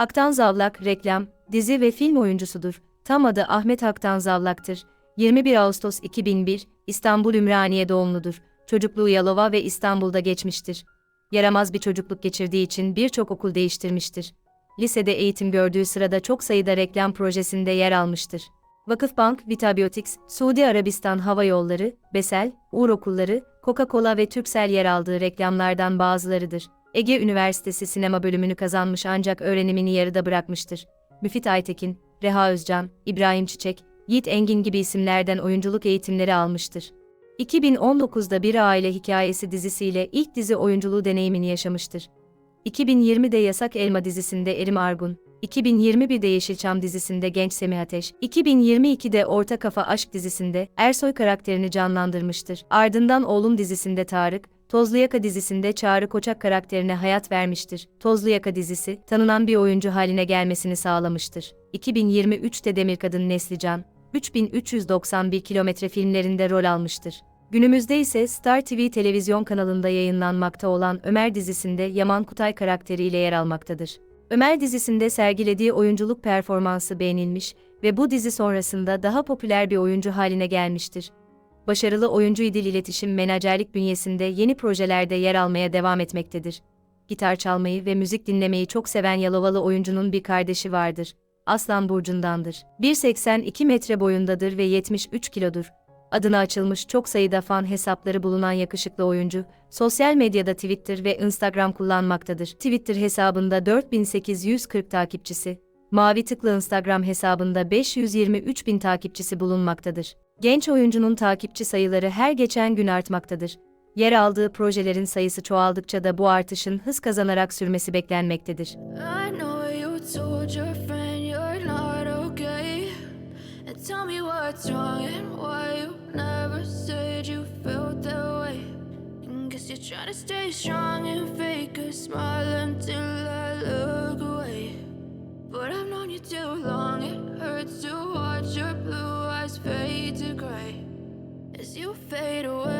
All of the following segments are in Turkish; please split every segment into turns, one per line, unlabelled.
Haktan Zavlak reklam, dizi ve film oyuncusudur. Tam adı Ahmet Haktan Zavlak'tır. 21 Ağustos 2001, İstanbul Ümraniye doğumludur. Çocukluğu Yalova ve İstanbul'da geçmiştir. Yaramaz bir çocukluk geçirdiği için birçok okul değiştirmiştir. Lisede eğitim gördüğü sırada çok sayıda reklam projesinde yer almıştır. Vakıfbank, Vitabiotics, Suudi Arabistan Hava Yolları, Besel, Uğur Okulları, Coca-Cola ve Turkcell yer aldığı reklamlardan bazılarıdır. Ege Üniversitesi sinema bölümünü kazanmış ancak öğrenimini yarıda bırakmıştır. Müfit Aytekin, Reha Özcan, İbrahim Çiçek, Yiğit Engin gibi isimlerden oyunculuk eğitimleri almıştır. 2019'da Bir Aile Hikayesi dizisiyle ilk dizi oyunculuğu deneyimini yaşamıştır. 2020'de Yasak Elma dizisinde Erim Argun, 2021'de Yeşilçam dizisinde Genç Semih Ateş, 2022'de Orta Kafa Aşk dizisinde Ersoy karakterini canlandırmıştır. Ardından Oğlum dizisinde Tarık, Tozlu Yaka dizisinde Çağrı Koçak karakterine hayat vermiştir. Tozlu Yaka dizisi, tanınan bir oyuncu haline gelmesini sağlamıştır. 2023'te Demirkadın Neslican, 3391 kilometre filmlerinde rol almıştır. Günümüzde ise Star TV televizyon kanalında yayınlanmakta olan Ömer dizisinde Yaman Kutay karakteriyle yer almaktadır. Ömer dizisinde sergilediği oyunculuk performansı beğenilmiş ve bu dizi sonrasında daha popüler bir oyuncu haline gelmiştir. Başarılı oyuncu İdil İletişim Menajerlik bünyesinde yeni projelerde yer almaya devam etmektedir. Gitar çalmayı ve müzik dinlemeyi çok seven Yalovalı oyuncunun bir kardeşi vardır. Aslan Burcu'ndandır. 1.82 metre boyundadır ve 73 kilodur. Adına açılmış çok sayıda fan hesapları bulunan yakışıklı oyuncu, sosyal medyada Twitter ve Instagram kullanmaktadır. Twitter hesabında 4840 takipçisi, Mavi Tıklı Instagram hesabında 523 bin takipçisi bulunmaktadır. Genç oyuncunun takipçi sayıları her geçen gün artmaktadır. Yer aldığı projelerin sayısı çoğaldıkça da bu artışın hız kazanarak sürmesi beklenmektedir.
But I've known you too long, it hurts to watch your you fade away.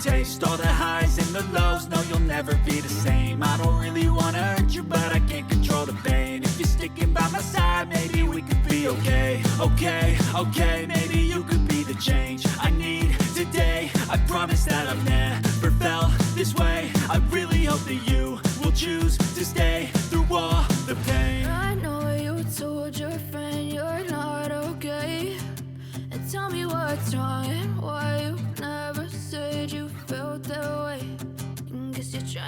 Taste. All the highs and the lows, no, you'll never be the same. I don't really wanna hurt you, but I can't control the pain. If you're sticking by my side, maybe we could be okay. Okay, okay, maybe you could be the change